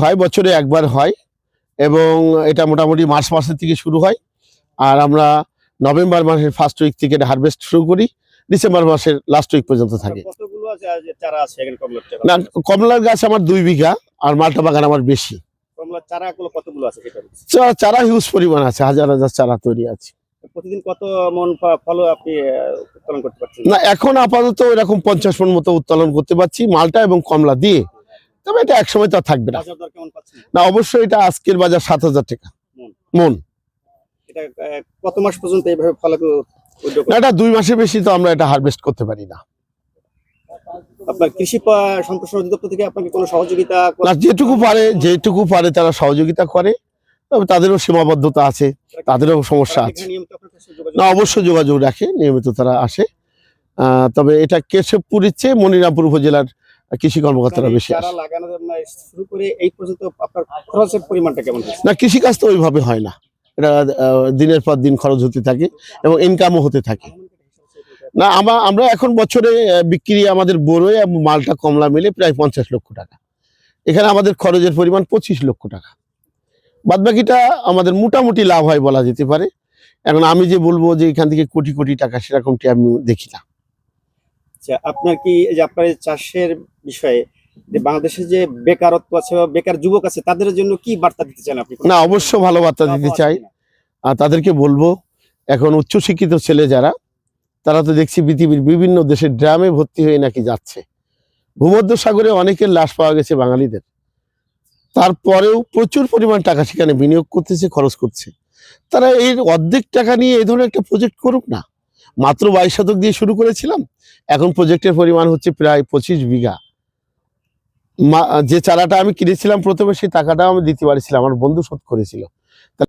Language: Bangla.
হয় বছরে একবার হয় এবং এটা মোটামুটি মার্চ মাসের থেকে শুরু হয়। আর আমরা নভেম্বর মাসের ফার্স্ট উইক থেকে হারভেস্ট শুরু করি ডিসেম্বর মাসের লাস্ট উইক পর্যন্ত থাকে। কমলার চারা? না কমলার গাছ আমার দুই বিঘা আর মালটা বাগান আমার বেশি। চারা হিউজ পরিমাণ আছে হাজার হাজার চারা তৈরি আছে। প্রতিদিন কত মন ফল আপনি আহ, করতে পারছেন? না এখন আপাতত এরকম পঞ্চাশ মন মতো উত্তোলন করতে পারছি মালটা এবং কমলা দিয়ে। তবে এটা একসময় তো আর থাকবে না। না অবশ্যই এটা আজকের বাজার সাত হাজার টাকা। মন। কত মাস পর্যন্ত এইভাবে ফল না এটা দুই মাসের বেশি তো আমরা এটা হারভেস্ট করতে পারি না। আপনার কৃষি পা- সম্প্রসারণ অধিদপ্তর থেকে আপনাকে কোনো সহযোগিতা না যেটুকু পারে যেটুকু পারে তারা সহযোগিতা করে তবে তাদেরও সীমাবদ্ধতা আছে তাদেরও সমস্যা আছে। না অবশ্যই যোগাযোগ রাখে নিয়মিত তারা আসে। তবে এটা কেশবপুরের চেয়ে মনিরামপুর উপজেলার কৃষি কর্মকর্তারা বেশি শুরু করে এই পর্যন্ত আপনার খরচের পরিমাণটা কেমন না কৃষিকাজ তো ওইভাবে হয় না। এটা দিনের পর দিন খরচ হতে থাকে এবং ইনকামও হতে থাকে। না আমরা আমরা এখন বছরে বিক্রি আমাদের বড়ই এবং মালটা কমলা মিলে প্রায় পঞ্চাশ লক্ষ টাকা। এখানে আমাদের খরচের পরিমাণ পঁচিশ লক্ষ টাকা। বাদ বাকিটা আমাদের মোটামুটি লাভ হয় বলা যেতে পারে। এখন আমি যে বলব যে এখান থেকে কোটি কোটি টাকা সেরকমটি আমি দেখি না। আচ্ছা আপনার কি এই যে আপনার চাষের বিষয়ে যে বাংলাদেশে যে বেকারত্ব আছে বা বেকার যুবক আছে তাদের জন্য কি বার্তা দিতে চান আপনি? না অবশ্য ভালো বার্তা দিতে চাই। আর তাদেরকে বলব এখন উচ্চশিক্ষিত ছেলে যারা তারা তো দেখছি পৃথিবীর বিভিন্ন দেশের ড্রামে ভর্তি হয়ে নাকি যাচ্ছে। ভূমধ্য সাগরে অনেকের লাশ পাওয়া গেছে বাঙালিদের। তারপরেও প্রচুর পরিমাণ টাকা সেখানে বিনিয়োগ করতেছে খরচ করছে। তারা এর অর্ধেক টাকা নিয়ে এই ধরনের একটা প্রজেক্ট করুক না। মাত্র বাইশ শতক দিয়ে শুরু করেছিলাম। এখন প্রজেক্টের পরিমাণ হচ্ছে প্রায় পঁচিশ বিঘা। যে চারাটা আমি কিনেছিলাম প্রথমে, সেই টাকাটাও আমি দিতে পারছিলাম, আমার বন্ধু শোধ করেছিল।